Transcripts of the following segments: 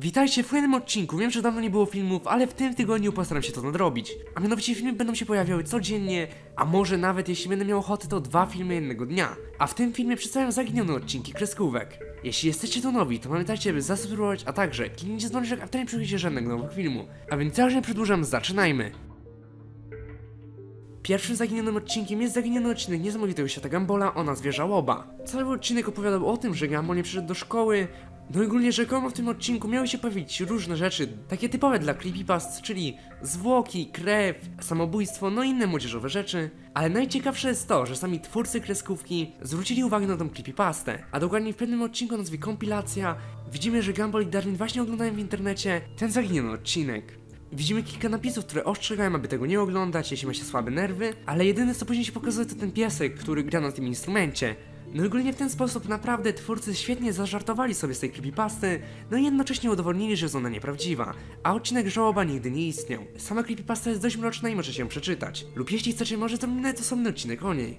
Witajcie w kolejnym odcinku. Wiem, że dawno nie było filmów, ale w tym tygodniu postaram się to nadrobić. A mianowicie filmy będą się pojawiały codziennie, a może nawet jeśli będę miał ochotę, to dwa filmy jednego dnia. A w tym filmie przedstawiam zaginione odcinki kreskówek. Jeśli jesteście tu nowi, to pamiętajcie, by zasubskrybować, a także kliknijcie dzwoneczek, a wtedy nie żadnego nowego filmu. A więc już nie przedłużam, zaczynajmy! Pierwszym zaginionym odcinkiem jest zaginiony odcinek niesamowitego świata Gambola o nazwie Żałoba. Cały odcinek opowiadał o tym, że Gumball nie przyszedł do szkoły, no i ogólnie rzekomo w tym odcinku miały się pojawić różne rzeczy, takie typowe dla creepypast, czyli zwłoki, krew, samobójstwo, no i inne młodzieżowe rzeczy. Ale najciekawsze jest to, że sami twórcy kreskówki zwrócili uwagę na tą creepypastę, a dokładnie w pewnym odcinku o nazwie Kompilacja widzimy, że Gumball i Darwin właśnie oglądają w internecie ten zaginiony odcinek. Widzimy kilka napisów, które ostrzegają, aby tego nie oglądać, jeśli ma się słabe nerwy, ale jedyne co później się pokazuje to ten piesek, który gra na tym instrumencie. No i ogólnie w ten sposób naprawdę twórcy świetnie zażartowali sobie z tej creepypasty, no i jednocześnie udowodnili, że jest ona nieprawdziwa, a odcinek żałoba nigdy nie istniał. Sama creepypasta jest dość mroczna i możecie ją przeczytać, lub jeśli chcecie może zrobić nawet osobny odcinek o niej.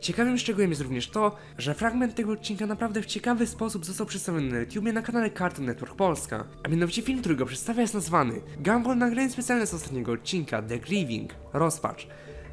Ciekawym szczegółem jest również to, że fragment tego odcinka naprawdę w ciekawy sposób został przedstawiony na YouTubie na kanale Cartoon Network Polska. A mianowicie film, który go przedstawia jest nazwany Gumball nagranie specjalne z ostatniego odcinka The Grieving, Rozpacz.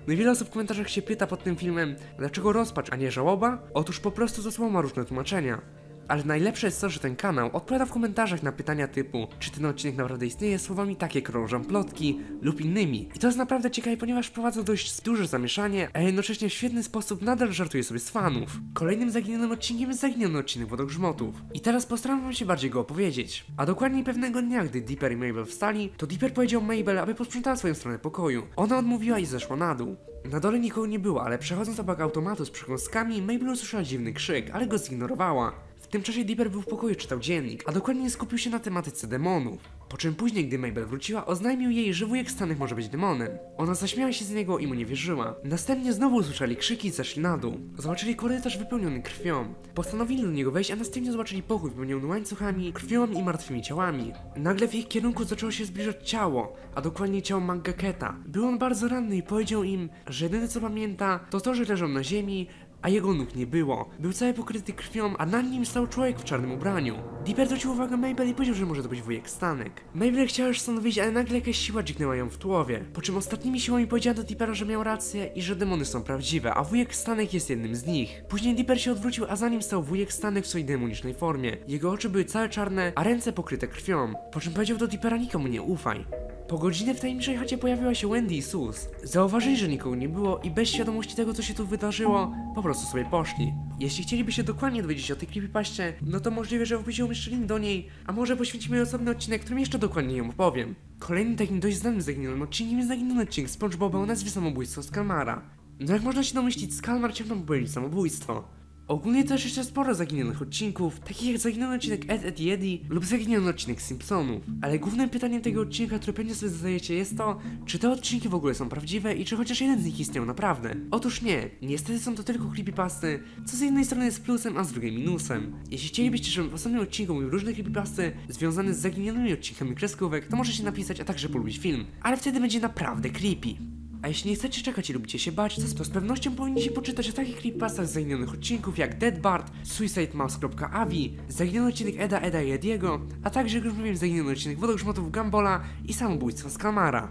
No i wiele osób w komentarzach się pyta pod tym filmem, dlaczego rozpacz, a nie żałoba? Otóż po prostu to słowo ma różne tłumaczenia. Ale najlepsze jest to, że ten kanał odpowiada w komentarzach na pytania typu, czy ten odcinek naprawdę istnieje, słowami takie krążą plotki lub innymi. I to jest naprawdę ciekawe, ponieważ wprowadza dość duże zamieszanie, a jednocześnie w świetny sposób nadal żartuje sobie z fanów. Kolejnym zaginionym odcinkiem jest zaginiony odcinek Wodogrzmotów. I teraz postaram się bardziej go opowiedzieć. A dokładnie pewnego dnia, gdy Dipper i Mabel wstali, to Dipper powiedział Mabel, aby posprzątała swoją stronę pokoju. Ona odmówiła i zeszła na dół. Na dole nikogo nie było, ale przechodząc obok automatu z przekąskami, Mabel usłyszała dziwny krzyk, ale go zignorowała. W tym czasie Dipper był w pokoju, czytał dziennik, a dokładnie skupił się na tematyce demonów. Po czym później, gdy Mabel wróciła, oznajmił jej, że wujek Stanych może być demonem. Ona zaśmiała się z niego i mu nie wierzyła. Następnie znowu usłyszeli krzyki i zeszli na dół. Zobaczyli korytarz wypełniony krwią. Postanowili do niego wejść, a następnie zobaczyli pokój wypełniony łańcuchami, krwią i martwymi ciałami. Nagle w ich kierunku zaczęło się zbliżać ciało, a dokładnie ciało Mangaketa. Był on bardzo ranny i powiedział im, że jedyne co pamięta, to to, że leżał na ziemi, a jego nóg nie było. Był cały pokryty krwią, a na nim stał człowiek w czarnym ubraniu. Dipper zwrócił uwagę Mabel i powiedział, że może to być wujek Stanek. Mabel chciała już stąd wyjść, ale nagle jakaś siła dźgnęła ją w tułowie. Po czym ostatnimi siłami powiedziała do Dippera, że miał rację i że demony są prawdziwe, a wujek Stanek jest jednym z nich. Później Dipper się odwrócił, a za nim stał wujek Stanek w swojej demonicznej formie. Jego oczy były całe czarne, a ręce pokryte krwią. Po czym powiedział do Dippera nikomu nie ufaj. Po godzinie w tajemniczej chacie pojawiła się Wendy i Sus. Zauważyli, że nikogo nie było i bez świadomości tego, co się tu wydarzyło, po prostu sobie poszli. Jeśli chcieliby się dokładnie dowiedzieć o tej creepypaście, no to możliwe, że w opisie umieszczę link do niej, a może poświęcimy osobny odcinek, którym jeszcze dokładnie ją opowiem. Kolejnym takim dość znanym zaginionym odcinkiem jest zaginiony odcinek SpongeBoba o nazwie Samobójstwo z Kalmara. No jak można się domyślić, Skalmar ciągnął popełnić samobójstwo. Ogólnie też jeszcze sporo zaginionych odcinków, takich jak zaginiony odcinek Ed, Ed i Eddie lub zaginiony odcinek Simpsonów. Ale głównym pytaniem tego odcinka, które pewnie sobie zadajecie jest to, czy te odcinki w ogóle są prawdziwe i czy chociaż jeden z nich istniał naprawdę. Otóż nie, niestety są to tylko creepypasty, co z jednej strony jest plusem, a z drugiej minusem. Jeśli chcielibyście, żebym w ostatnim odcinku mówił różne creepypasty związane z zaginionymi odcinkami kreskówek, to możecie napisać, a także polubić film. Ale wtedy będzie naprawdę creepy. A jeśli nie chcecie czekać i lubicie się bać, to z pewnością powinniście poczytać o takich creepypastach z zaginionych odcinków jak Dead Bart, SuicideMouse.avi, zaginiony odcinek Eda, Eda i Ediego, a także jak już mówiłem zaginiony odcinek Wodogrzmotów Gambola i samobójstwa z Kalmara.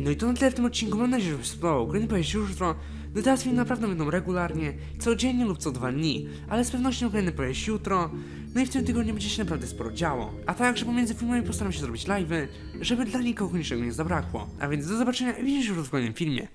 No i to na tyle w tym odcinku, mam nadzieję, że Wam się spodobał. Kolejny pojawi już jutro. No teraz filmy naprawdę będą regularnie, codziennie lub co dwa dni, ale z pewnością kolejny pojawi się jutro. No i w tym tygodniu będzie się naprawdę sporo działo. A także pomiędzy filmami postaram się zrobić live'y, żeby dla nikogo niczego nie zabrakło. A więc do zobaczenia i widzimy się już w kolejnym filmie.